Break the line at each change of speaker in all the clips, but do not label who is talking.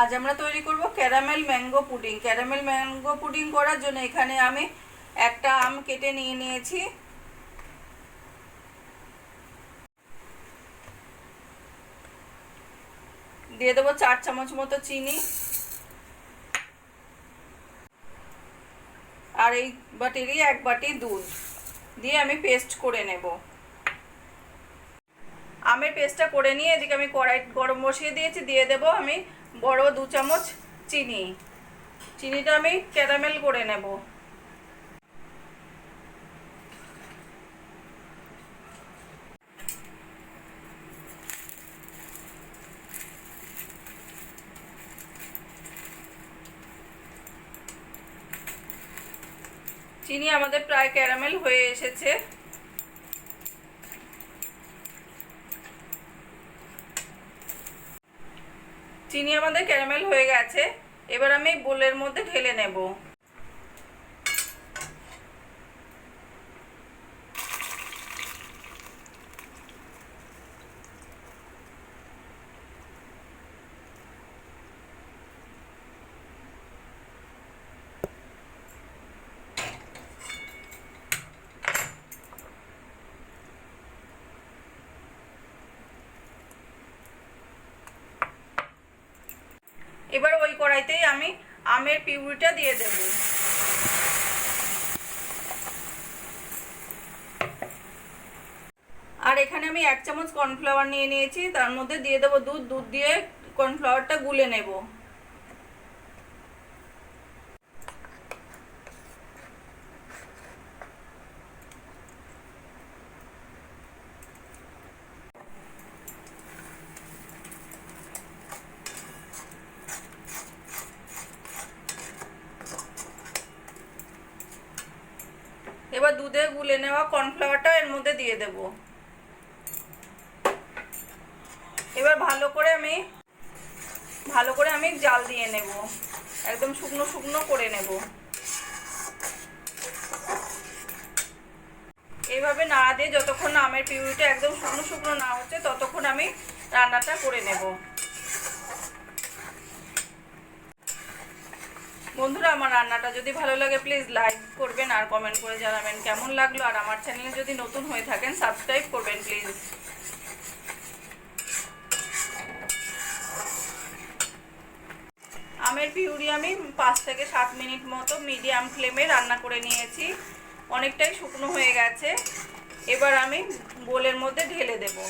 আজ আমরা তৈরি করব caramel mango pudding. Caramel mango pudding করার জন্য এখানে আমি একটা আম কেটে নিয়ে নিয়েছি। দিয়ে দেবো চার চামচ মতো চিনি। আর এই বাটিরই এক বাটি দুধ। দিয়ে আমি পেস্ট করে নেব। আমের পেস্টটা করে নিয়ে এদিকে আমি কড়াই গরম বসিয়ে দিয়েছি। দিয়ে দেব আমি বড় দু চামচ চিনি। চিনিটা আমি ক্যারামেল করে নেব। চিনি আমাদের প্রায় ক্যারামেল হয়ে এসেছে। চিনি আমাদের ক্যারামেল হয়ে গেছে। এবার আমি বোলের মধ্যে ঢেলে নেব। এবার ওই কড়াইতেই আমি আমের পিউরিটা দিয়ে দেব। আর এখানে আমি এক চামচ কর্নফ্লাওয়ার নিয়ে নিয়েছি, তার মধ্যে দিয়ে দেবো দুধ। দুধ দিয়ে কর্নফ্লাওয়ারটা গুলে নেব। এবার দুধে গুলে নেওয়া কর্নফ্লাওয়ারটা এর মধ্যে দিয়ে দেব। এবার ভালো করে আমি, ভালো করে আমি জাল দিয়ে নেব। একদম শুকনো শুকনো করে নেব। এইভাবে নাড়া দিয়ে যতক্ষণ আমের পিউরিটা একদম শুকনো শুকনো না হচ্ছে, ততক্ষণ আমি রান্নাটা করে নেব। বন্ধুরা, আমার রান্নাটা যদি ভালো লাগে প্লিজ লাইক করবেন আর কমেন্ট করে জানাবেন কেমন লাগল। আর আমার চ্যানেলে যদি নতুন হয়ে থাকেন সাবস্ক্রাইব করবেন প্লিজ আমের পিউরি আমি পাঁচ থেকে সাত মিনিট মতো মিডিয়াম ফ্লেমে রান্না করে নিয়েছি। অনেকটাই শুকনো হয়ে গেছে। এবার আমি বোলের মধ্যে ঢেলে দেবো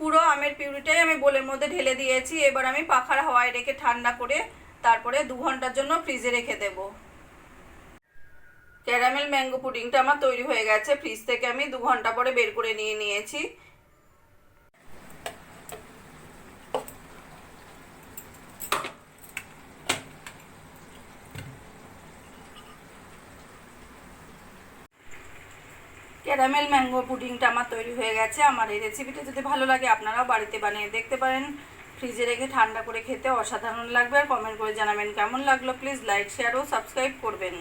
পুরো আমের পিউরিটাই আমি বোলের মধ্যে ঢেলে দিয়েছি। এবার আমি পাখার হাওয়ায় রেখে ঠান্ডা করে তারপরে দু ঘণ্টার জন্য ফ্রিজে রেখে দেব। ক্যারামেল ম্যাঙ্গো পুডিংটা আমার তৈরি হয়ে গেছে। ফ্রিজ থেকে আমি দু ঘণ্টা পরে বের করে নিয়ে নিয়েছি। ক্যারামেল ম্যাঙ্গো পুডিংটা আমার তৈরি হয়ে গেছে, আমার এই রেসিপিটা যদি ভালো লাগে আপনারাও বাড়িতে বানিয়ে দেখতে পারেন। ফ্রিজে রেখে ঠান্ডা করে খেতে অসাধারণ লাগবে, আর কমেন্ট করে জানাবেন কেমন লাগল প্লিজ লাইক শেয়ার ও সাবস্ক্রাইব করবেন।